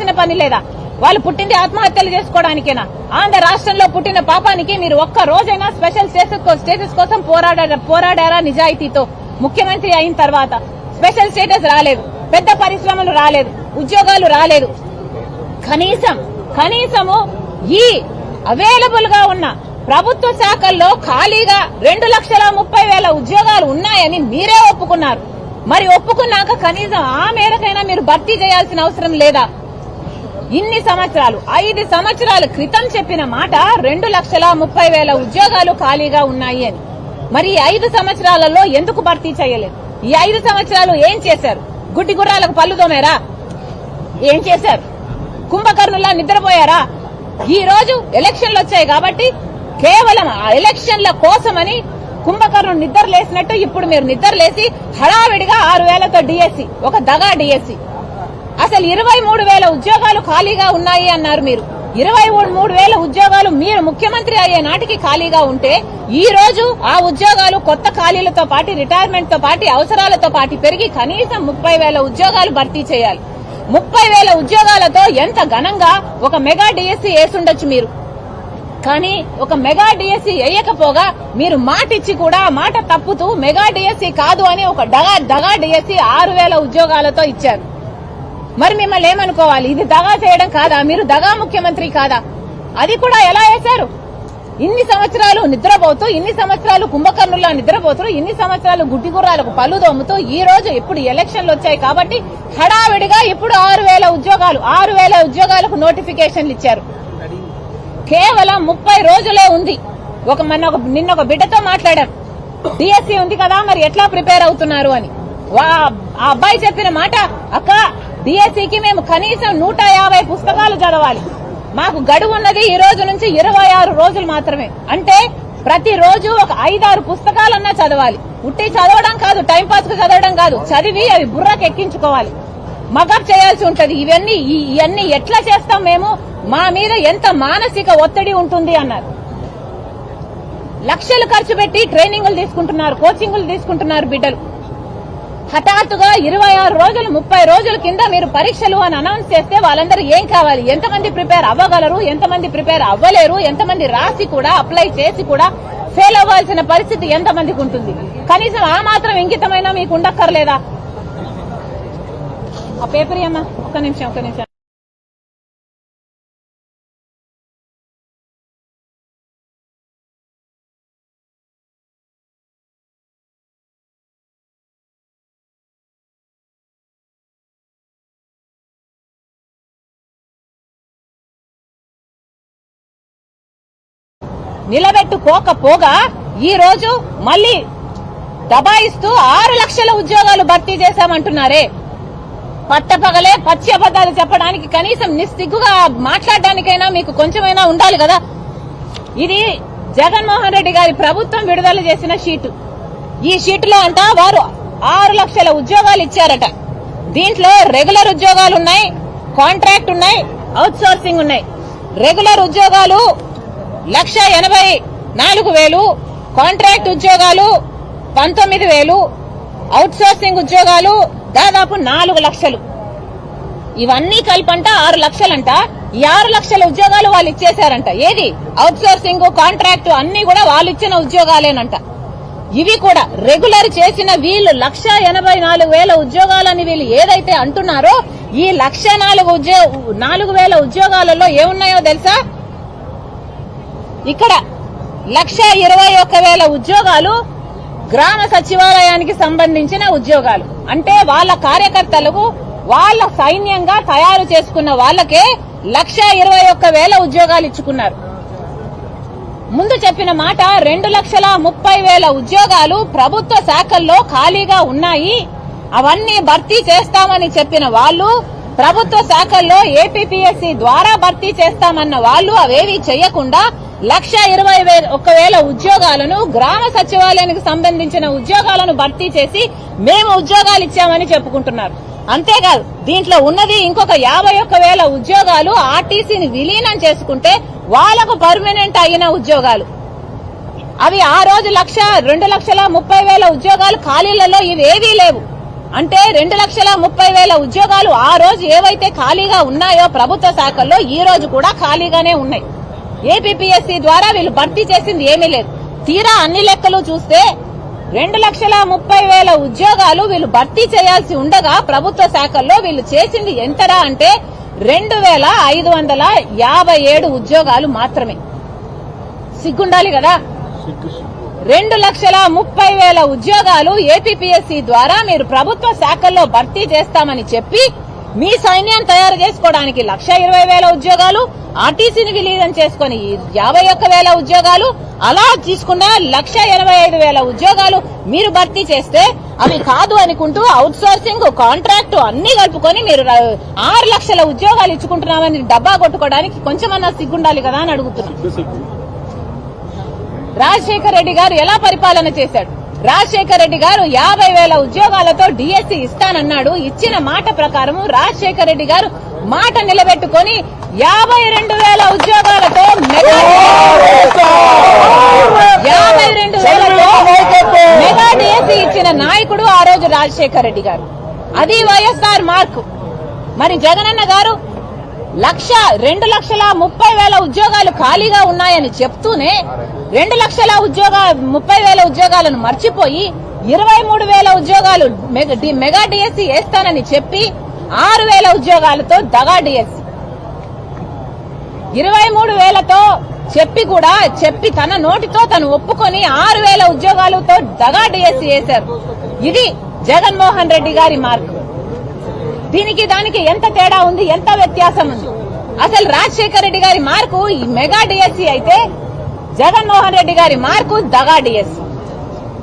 చేయాల్సిన పని లేదా? వాళ్ళు పుట్టింది ఆత్మహత్యలు చేసుకోవడానికేనా? ఆంధ్ర రాష్ట్రంలో పుట్టిన పాపానికి మీరు ఒక్క రోజైనా స్పెషల్ స్టేటస్ కోసం పోరాడారా పోరాడారా నిజాయితీతో? ముఖ్యమంత్రి అయిన తర్వాత స్పెషల్ స్టేటస్ రాలేదు. పెద్ద పరిశ్రమలు రాలేదు. ఉద్యోగాలు రాలేదు. కనీసం కనీసము ఈ అవైలబుల్గా ఉన్న ప్రభుత్వ శాఖల్లో ఖాళీగా రెండు లక్షల ముప్పై వేల ఉద్యోగాలు ఉన్నాయని మీరే ఒప్పుకున్నారు. మరి ఒప్పుకున్నాక కనీసం ఆ మేరకైనా మీరు భర్తీ చేయాల్సిన అవసరం లేదా? ఇన్ని సంవత్సరాలు ఐదు సంవత్సరాల క్రితం చెప్పిన మాట రెండు లక్షల ముప్పై వేల ఉద్యోగాలు ఖాళీగా ఉన్నాయి అని. మరి ఐదు సంవత్సరాలలో ఎందుకు భర్తీ చేయలేదు? ఈ ఐదు సంవత్సరాలు ఏం చేశారు? గుడ్డి గుర్రాలకు పళ్ళు తోమారా? ఏం చేశారు? కుంభకర్ణులా నిద్రపోయారా? ఈ రోజు ఎలక్షన్లు వచ్చాయి కాబట్టి కేవలం ఆ ఎలక్షన్ల కోసమని కుంభకర్ణుడు నిద్ర లేసినట్టు ఇప్పుడు మీరు నిద్ర లేసి హడావిడిగా ఆరు వేలతో డిఎస్సి ఒక దగా డిఎస్సి అసలు ఇరవై మూడు వేల ఉద్యోగాలు ఖాళీగా ఉన్నాయి అన్నారు మీరు. ఇరవై మూడు వేల ఉద్యోగాలు మీరు ముఖ్యమంత్రి అయ్యే నాటికి ఖాళీగా ఉంటే ఈ రోజు ఆ ఉద్యోగాలు కొత్త ఖాళీలతో పాటు రిటైర్మెంట్తో పాటు అవసరాలతో పాటు పెరిగి కనీసం ముప్పై వేల ఉద్యోగాలు భర్తీ చేయాలి. ముప్పై వేల ఉద్యోగాలతో ఎంత ఘనంగా ఒక మెగా డిఎస్సీ వేసుండొచ్చు మీరు. కానీ ఒక మెగా డిఎస్సీ వేయకపోగా మీరు మాట ఇచ్చి కూడా మాట తప్పుతూ మెగా డిఎస్సీ కాదు అని ఒక డగా డగా డిఎస్సీ ఆరు వేల ఉద్యోగాలతో ఇచ్చారు. మరి మిమ్మల్ని ఏమనుకోవాలి? ఇది దగా చేయడం కాదా? మీరు దగా ముఖ్యమంత్రి కాదా? అది కూడా ఎలా వేశారు? ఇన్ని సంవత్సరాలు నిద్రపోతూ ఇన్ని సంవత్సరాలు కుంభకర్ణుల్లా నిద్రపోతూ ఇన్ని సంవత్సరాలు గుడ్డి గుర్రాలకు పళ్ళు దోముతూ ఈ రోజు ఇప్పుడు ఎలక్షన్లు వచ్చాయి కాబట్టి హడావిడిగా ఇప్పుడు ఆరు వేల ఉద్యోగాలు ఆరు వేల ఉద్యోగాలకు నోటిఫికేషన్లు ఇచ్చారు. కేవలం ముప్పై రోజులే ఉంది. ఒక మన ఒక నిన్న ఒక బిడ్డతో మాట్లాడారు. డిఎస్సి ఉంది కదా మరి ఎట్లా ప్రిపేర్ అవుతున్నారు అని. వా- ఆ అబ్బాయి చెప్పిన మాట అక్క డిఎస్సికి మేము కనీసం నూట యాభై పుస్తకాలు చదవాలి. మాకు గడువు ఉన్నది ఈ రోజు నుంచి ఇరవై ఆరు రోజులు మాత్రమే. అంటే ప్రతిరోజు ఒక ఐదారు పుస్తకాలన్నా చదవాలి. ఉట్టి చదవడం కాదు టైం పాస్కు చదవడం కాదు. చదివి అవి బుర్రకు ఎక్కించుకోవాలి. మగప్ చేయాల్సి ఉంటది. ఇవన్నీ ఇవన్నీ ఎట్లా చేస్తాం మేము? మా మీద ఎంత మానసిక ఒత్తిడి ఉంటుంది అన్నారు. లక్షలు ఖర్చు పెట్టి ట్రైనింగ్లు తీసుకుంటున్నారు కోచింగ్లు తీసుకుంటున్నారు బిడ్డలు. హఠాత్తుగా ఇరవై ఆరు రోజులు ముప్పై రోజుల కింద మీరు పరీక్షలు అని అనౌన్స్ చేస్తే వాళ్ళందరూ ఏం కావాలి? ఎంతమంది ప్రిపేర్ అవ్వగలరు? ఎంతమంది ప్రిపేర్ అవ్వలేరు? ఎంతమంది రాసి కూడా అప్లై చేసి కూడా ఫెయిల్ అవ్వాల్సిన పరిస్థితి ఎంతమందికి ఉంటుంది? కనీసం ఆ మాత్రం ఇంకితమైనా మీకు ఉండక్కర్లేదా? ఆ పేపర్ అమ్మా? ఒక్క నిమిషం ఒక్క నిమిషం. నిలబెట్టుకోకపోగా ఈ రోజు మళ్ళీ దబాయిస్తూ ఆరు లక్షల ఉద్యోగాలు భర్తీ చేశామంటున్నారే. పట్టపగలే పచ్చి అబద్దాలు చెప్పడానికి కనీసం నిస్తిగ్గుగా మాట్లాడడానికైనా మీకు కొంచెమైనా ఉండాలి కదా? ఇది జగన్మోహన్ రెడ్డి గారి ప్రభుత్వం విడుదల చేసిన షీటు. ఈ షీటులో అంట వారు ఆరు లక్షల ఉద్యోగాలు ఇచ్చారట. దీంట్లో రెగ్యులర్ ఉద్యోగాలు ఉన్నాయి కాంట్రాక్ట్ ఉన్నాయి అవుట్ సోర్సింగ్ ఉన్నాయి. రెగ్యులర్ ఉద్యోగాలు లక్ష ఎనభై నాలుగు వేలు కాంట్రాక్ట్ ఉద్యోగాలు పంతొమ్మిది వేలు అవుట్ సోర్సింగ్ ఉద్యోగాలు దాదాపు నాలుగు లక్షలు. ఇవన్నీ కలిపంట ఆరు లక్షలంట. ఈ ఆరు లక్షల ఉద్యోగాలు వాళ్ళు ఇచ్చేశారంట. ఏది? అవుట్ సోర్సింగ్ కాంట్రాక్ట్ అన్ని కూడా వాళ్ళు ఇచ్చిన ఉద్యోగాలేనంట. ఇవి కూడా రెగ్యులర్ చేసిన వీళ్ళు లక్ష ఎనభై నాలుగు వేల ఉద్యోగాలని వీళ్ళు ఏదైతే అంటున్నారో ఈ లక్ష నాలుగు ఉద్యో నాలుగు వేల ఉద్యోగాలలో ఏమున్నాయో తెలుసా? ఇక్కడ లక్ష ఇరవై ఒక్క వేల ఉద్యోగాలు గ్రామ సచివాలయానికి సంబంధించిన ఉద్యోగాలు. అంటే వాళ్ళ కార్యకర్తలకు వాళ్ళ సైన్యంగా తయారు చేసుకున్న వాళ్ళకే లక్ష ఇరవై ఒక్క వేల ఉద్యోగాలు ఇచ్చుకున్నారు. ముందు చెప్పిన మాట రెండు లక్షల ముప్పై వేల ఉద్యోగాలు ప్రభుత్వ శాఖల్లో ఖాళీగా ఉన్నాయి. అవన్నీ భర్తీ చేస్తామని చెప్పిన వాళ్ళు ప్రభుత్వ శాఖల్లో ఏపీపీఎస్సీ ద్వారా భర్తీ చేస్తామన్న వాళ్ళు అవేవి చేయకుండా లక్ష ఇరవై వేల ఒకవేళ ఉద్యోగాలను గ్రామ సచివాలయానికి సంబంధించిన ఉద్యోగాలను భర్తీ చేసి మేము ఉద్యోగాలు ఇచ్చామని చెప్పుకుంటున్నారు. అంతేకాదు దీంట్లో ఉన్నది ఇంకొక యాభై ఒక్క వేల ఉద్యోగాలు ఆర్టీసీని విలీనం చేసుకుంటే వాళ్ళకు పర్మనెంట్ అయిన ఉద్యోగాలు. అవి ఆ రోజు లక్ష రెండు లక్షల ముప్పై వేల ఉద్యోగాలు ఖాళీలలో ఇవేవీ లేవు. అంటే రెండు లక్షల ముప్పై వేల ఉద్యోగాలు ఆ రోజు ఏవైతే ఖాళీగా ఉన్నాయో ప్రభుత్వ శాఖల్లో ఈ రోజు కూడా ఖాళీగానే ఉన్నాయి. ఏపీపీఎస్సీ ద్వారా వీళ్ళు భర్తీ చేసింది ఏమీ లేదు. తీరా అన్ని లెక్కలు చూస్తే రెండు లక్షల ముప్పై వేల ఉద్యోగాలు వీళ్ళు భర్తీ చేయాల్సి ఉండగా ప్రభుత్వ శాఖల్లో వీళ్ళు చేసింది ఎంతరా అంటే రెండు వేల ఐదు వందల యాభై ఏడు ఉద్యోగాలు మాత్రమే. సిగ్గుండాలి కదా? రెండు లక్షల ముప్పై వేల ఉద్యోగాలు ఏపీపీఎస్సీ ద్వారా మీరు ప్రభుత్వ శాఖల్లో భర్తీ చేస్తామని చెప్పి మీ సైన్యం తయారు చేసుకోవడానికి లక్ష ఇరవై వేల ఉద్యోగాలు ఆర్టీసీని విలీనం చేసుకుని యాభై ఒక్క వేల ఉద్యోగాలు అలా తీసుకున్న లక్ష ఎనభై ఐదు వేల ఉద్యోగాలు మీరు భర్తీ చేస్తే అవి కాదు అనుకుంటూ అవుట్ సోర్సింగ్ కాంట్రాక్ట్ అన్ని కలుపుకొని మీరు ఆరు లక్షల ఉద్యోగాలు ఇచ్చుకుంటున్నామని డబ్బా కొట్టుకోవడానికి కొంచెమన్నా సిగ్గుండాలి కదా అని అడుగుతున్నాం రాజశేఖర్ రెడ్డి గారు ఎలా పరిపాలన చేశాడు? రాజశేఖర్ రెడ్డి గారు యాభై వేల ఉద్యోగాలతో డిఎస్సి ఇస్తానన్నాడు. ఇచ్చిన మాట ప్రకారం రాజశేఖర్ రెడ్డి గారు మాట నిలబెట్టుకొని యాభై రెండు వేల ఉద్యోగాలతో మెగా యాభై రెండు వేలతో మెగా డిఎస్సి ఇచ్చిన నాయకుడు ఆ రోజు రాజశేఖర్ రెడ్డి గారు. అది వైఎస్ఆర్ మార్క్. మరి జగనన్న గారు లక్ష రెండు లక్షల ముప్పై వేల ఉద్యోగాలు ఖాళీగా ఉన్నాయని చెప్తూనే రెండు లక్షల ఉద్యోగ ముప్పై వేల ఉద్యోగాలను మర్చిపోయి ఇరవై మూడు వేల ఉద్యోగాలు మెగా డిఎస్సి వేస్తానని చెప్పి ఆరు వేల ఉద్యోగాలతో దగా డిఎస్సి. ఇరవై మూడు వేలతో చెప్పి కూడా చెప్పి తన నోటితో తను ఒప్పుకొని ఆరు వేల ఉద్యోగాలతో దగా డిఎస్సి వేశారు. ఇది జగన్మోహన్ రెడ్డి గారి మార్గం దీనికి దానికి ఎంత తేడా ఉంది ఎంత వ్యత్యాసం ఉంది? అసలు రాజశేఖర రెడ్డి గారి మార్కు ఈ మెగా డిఎస్సి అయితే జగన్మోహన్ రెడ్డి గారి మార్కు దగా డిఎస్సి.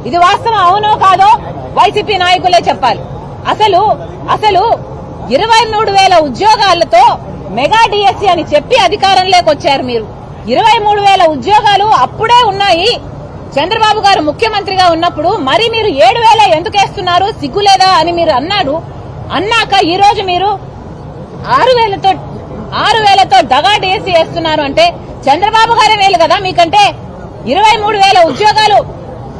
ఇది వాస్తవం అవునో కాదో వైసీపీ నాయకులే చెప్పాలి. అసలు అసలు ఇరవై మూడు వేల ఉద్యోగాలతో మెగా డిఎస్సి అని చెప్పి అధికారంలోకి వచ్చారు మీరు. ఇరవై మూడు వేల ఉద్యోగాలు అప్పుడే ఉన్నాయి. చంద్రబాబు గారు ముఖ్యమంత్రిగా ఉన్నప్పుడు మరి మీరు ఏడు వేల ఎందుకు వేస్తున్నారు? సిగ్గులేదా అని మీరు అన్నారు అన్నాక ఈ రోజు మీరు ఆరు వేలతో ఆరు వేలతో దగా డిఎస్సి వేస్తున్నారు అంటే చంద్రబాబు గారే వేలు కదా మీకంటే ఇరవై మూడు వేల ఉద్యోగాలు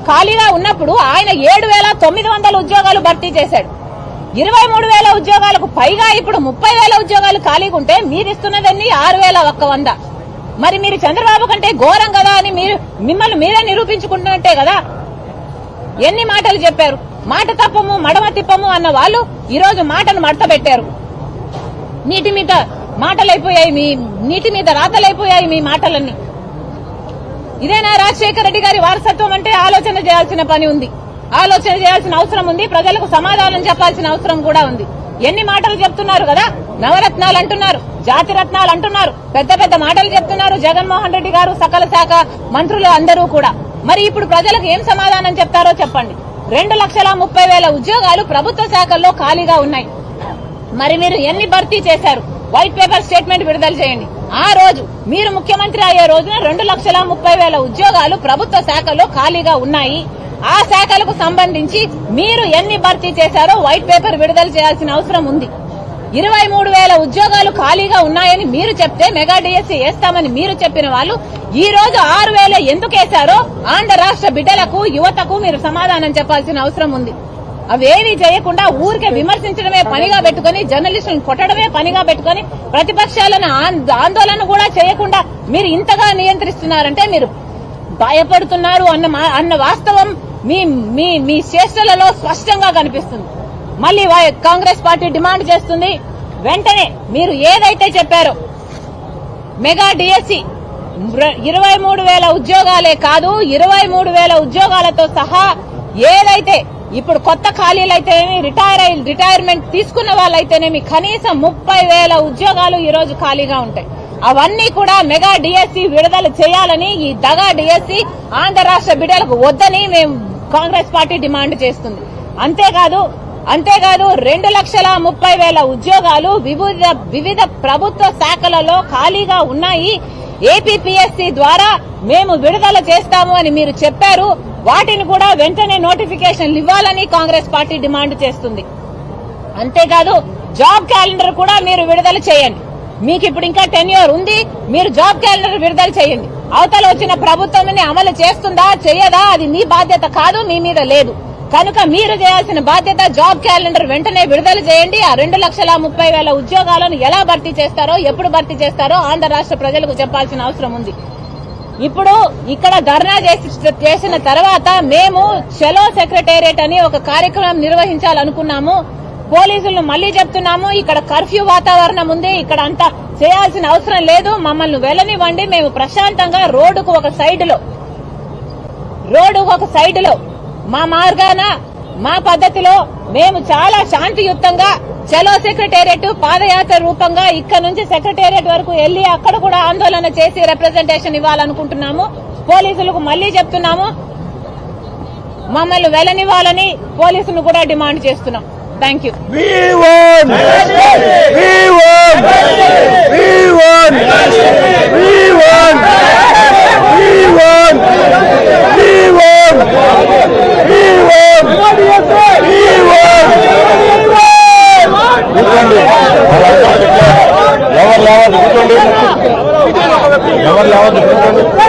ఖాళీగా ఉన్నప్పుడు ఆయన ఏడు వేల తొమ్మిది వందల ఉద్యోగాలు భర్తీ చేశాడు. ఇరవై మూడు వేల ఉద్యోగాలకు పైగా ఇప్పుడు ముప్పై వేల ఉద్యోగాలు ఖాళీగా ఉంటే మీరు ఇస్తున్నదన్నీ ఆరు వేల ఒక్క వంద. మరి మీరు చంద్రబాబు కంటే ఘోరం కదా అని మీరు మిమ్మల్ని మీరే నిరూపించుకుంటున్నట్టే కదా? ఎన్ని మాటలు చెప్పారు? మాట తప్పము మడమ తిప్పము అన్న వాళ్ళు ఈరోజు మాటను మడత పెట్టారు నీటి మీద మాటలైపోయాయి మీ నీటి మీద రాతలైపోయాయి మీ మాటలన్నీ. ఇదేనా రాజశేఖర రెడ్డి గారి వారసత్వం అంటే ఆలోచన చేయాల్సిన పని ఉంది. ఆలోచన చేయాల్సిన అవసరం ఉంది ప్రజలకు సమాధానం చెప్పాల్సిన అవసరం కూడా ఉంది. ఎన్ని మాటలు చెప్తున్నారు కదా? నవరత్నాలు అంటున్నారు జాతి రత్నాలు అంటున్నారు పెద్ద పెద్ద మాటలు చెప్తున్నారు జగన్మోహన్ రెడ్డి గారు సకల శాఖ మంత్రులు అందరూ కూడా. మరి ఇప్పుడు ప్రజలకు ఏం సమాధానం చెప్తారో చెప్పండి. రెండు లక్షల ముప్పై వేల ఉద్యోగాలు ప్రభుత్వ శాఖల్లో ఖాళీగా ఉన్నాయి. మరి మీరు ఎన్ని భర్తీ చేశారు? వైట్ పేపర్ స్టేట్మెంట్ విడుదల చేయండి. ఆ రోజు మీరు ముఖ్యమంత్రి అయ్యే రోజున రెండు లక్షల ముప్పై వేల ఉద్యోగాలు ప్రభుత్వ శాఖలో ఖాళీగా ఉన్నాయి. ఆ శాఖలకు సంబంధించి మీరు ఎన్ని భర్తీ చేశారో వైట్ పేపర్ విడుదల చేయాల్సిన అవసరం ఉంది. ఇరవై మూడు వేల ఉద్యోగాలు ఖాళీగా ఉన్నాయని మీరు చెప్తే మెగా డిఎస్సీ వేస్తామని మీరు చెప్పిన వాళ్ళు ఈ రోజు ఆరు వేల ఎందుకు వేశారో ఆంధ్ర రాష్ట్ర బిడ్డలకు యువతకు మీరు సమాధానం చెప్పాల్సిన అవసరం ఉంది. అవేమీ చేయకుండా ఊరికే విమర్శించడమే పనిగా పెట్టుకుని జర్నలిస్టులను కొట్టడమే పనిగా పెట్టుకుని ప్రతిపక్షాలను ఆన్- ఆందోళన కూడా చేయకుండా మీరు ఇంతగా నియంత్రిస్తున్నారంటే మీరు భయపడుతున్నారు అన్న మా- అన్న వాస్తవం మీ మీ మీ చేష్టలలో స్పష్టంగా కనిపిస్తుంది. మళ్ళీ కాంగ్రెస్ పార్టీ డిమాండ్ చేస్తుంది. వెంటనే మీరు ఏదైతే చెప్పారో మెగా డిఎస్సి ఇరవై మూడు వేల ఉద్యోగాలే కాదు ఇరవై మూడు వేల ఉద్యోగాలతో సహా ఏదైతే ఇప్పుడు కొత్త ఖాళీలు అయితేనేమి రిటైర్ అయి రిటైర్మెంట్ తీసుకున్న వాళ్ళైతేనేమి కనీసం ముప్పై వేల ఉద్యోగాలు ఈ రోజు ఖాళీగా ఉంటాయి. అవన్నీ కూడా మెగా డిఎస్సి విడుదల చేయాలని ఈ దగా డిఎస్సి ఆంధ్ర రాష్ట్ర బిడ్డలకు వద్దని మేము కాంగ్రెస్ పార్టీ డిమాండ్ చేస్తుంది. అంతేకాదు అంతేకాదు రెండు లక్షల ముప్పై వేల ఉద్యోగాలు వివిధ వివిధ ప్రభుత్వ శాఖలలో ఖాళీగా ఉన్నాయి. ఏపీపీఎస్సీ ద్వారా మేము విడుదల చేస్తాము అని మీరు చెప్పారు. వాటిని కూడా వెంటనే నోటిఫికేషన్లు ఇవ్వాలని కాంగ్రెస్ పార్టీ డిమాండ్ చేస్తుంది. అంతేకాదు జాబ్ క్యాలెండర్ కూడా మీరు విడుదల చేయండి. మీకు ఇప్పుడు ఇంకా టెన్యూర్ ఉంది. మీరు జాబ్ క్యాలెండర్ విడుదల చేయండి. అవతల వచ్చిన ప్రభుత్వం అమలు చేస్తుందా చేయదా అది మీ బాధ్యత కాదు మీ మీద లేదు. కనుక మీరు చేయాల్సిన బాధ్యత జాబ్ క్యాలెండర్ వెంటనే విడుదల చేయండి. ఆ రెండు లక్షల ముప్పై వేల ఉద్యోగాలను ఎలా భర్తీ చేస్తారో ఎప్పుడు భర్తీ చేస్తారో ఆంధ్ర రాష్ట్ర ప్రజలకు చెప్పాల్సిన అవసరం ఉంది. ఇప్పుడు ఇక్కడ ధర్నా చేసి చేసిన తర్వాత మేము చలో సెక్రటేరియట్ అని ఒక కార్యక్రమం నిర్వహించాలనుకున్నాము. పోలీసులను మళ్ళీ చెప్తున్నాము ఇక్కడ కర్ఫ్యూ వాతావరణం ఉంది ఇక్కడ అంతా చేయాల్సిన అవసరం లేదు మమ్మల్ని వెళ్ళనివ్వండి మేము ప్రశాంతంగా రోడ్డుకు ఒక సైడ్లో రోడ్డు ఒక సైడ్లో మా మార్గాన మా పద్ధతిలో మేము చాలా శాంతియుతంగా చలో సెక్రటేరియట్ పాదయాత్ర రూపంగా ఇక్కడ నుంచి సెక్రటేరియట్ వరకు వెళ్ళి అక్కడ కూడా ఆందోళన చేసి రిప్రజెంటేషన్ ఇవ్వాలనుకుంటున్నాము. పోలీసులకు మళ్ళీ చెప్తున్నాము. మమ్మల్ని వెలనివ్వాలని పోలీసులు కూడా డిమాండ్ చేస్తున్నాం. Thank you